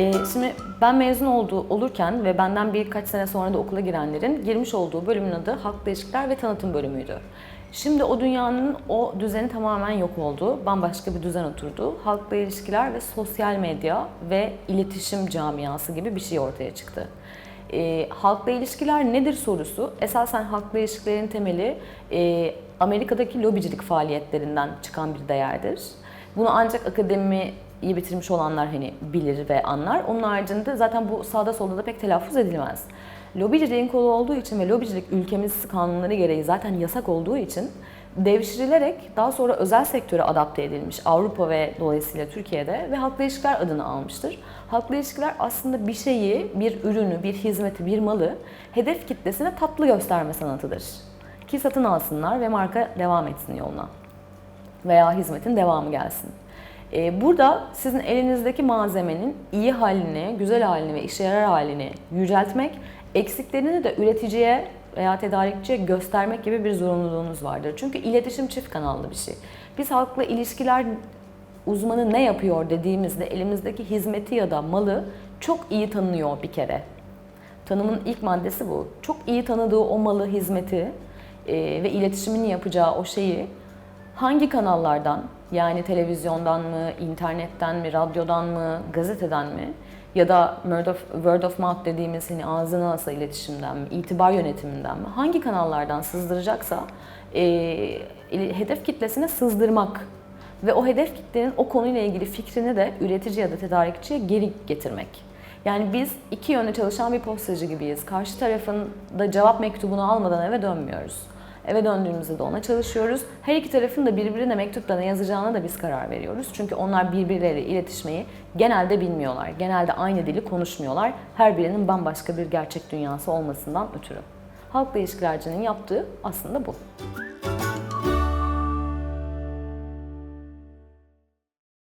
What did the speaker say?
Ee, şimdi ben mezun olduğu olurken ve benden birkaç sene sonra da okula girenlerin girmiş olduğu bölümün adı Halkla İlişkiler ve Tanıtım bölümüydü. Şimdi o dünyanın o düzeni tamamen yok oldu. Bambaşka bir düzen oturdu. Halkla ilişkiler ve sosyal medya ve iletişim camiası gibi bir şey ortaya çıktı. E, halkla ilişkiler nedir sorusu esasen halkla ilişkilerin temeli e, Amerika'daki lobicilik faaliyetlerinden çıkan bir değerdir. Bunu ancak akademiyi bitirmiş olanlar hani bilir ve anlar. Onun haricinde zaten bu sağda solda da pek telaffuz edilmez. Lobiciliğin kolu olduğu için ve lobicilik ülkemiz kanunları gereği zaten yasak olduğu için devşirilerek daha sonra özel sektöre adapte edilmiş Avrupa ve dolayısıyla Türkiye'de ve halkla ilişkiler adını almıştır. Halkla ilişkiler aslında bir şeyi, bir ürünü, bir hizmeti, bir malı hedef kitlesine tatlı gösterme sanatıdır. Ki satın alsınlar ve marka devam etsin yoluna. Veya hizmetin devamı gelsin. Ee, Burada sizin elinizdeki malzemenin iyi halini, güzel halini ve işe yarar halini yüceltmek, eksiklerini de üreticiye veya tedarikçiye göstermek gibi bir zorunluluğunuz vardır. Çünkü iletişim çift kanallı bir şey. Biz halkla ilişkiler uzmanı ne yapıyor dediğimizde elimizdeki hizmeti ya da malı çok iyi tanınıyor bir kere. Tanımın ilk maddesi bu. Çok iyi tanıdığı o malı, hizmeti e, ve iletişimini yapacağı o şeyi hangi kanallardan yani televizyondan mı, internetten mi, radyodan mı, gazeteden mi ya da word of, word of mouth dediğimiz hani ağzına nasıl iletişimden mi, itibar yönetiminden mi hangi kanallardan sızdıracaksa e, hedef kitlesine sızdırmak ve o hedef kitlenin o konuyla ilgili fikrini de üretici ya da tedarikçiye geri getirmek. Yani biz iki yönde çalışan bir postacı gibiyiz. Karşı tarafın da cevap mektubunu almadan eve dönmüyoruz. Eve döndüğümüzde de ona çalışıyoruz. Her iki tarafın da birbirine mektupta ne yazacağına da biz karar veriyoruz. Çünkü onlar birbirleriyle iletişmeyi genelde bilmiyorlar. Genelde aynı dili konuşmuyorlar. Her birinin bambaşka bir gerçek dünyası olmasından ötürü. Halkla ilişkilercinin yaptığı aslında bu.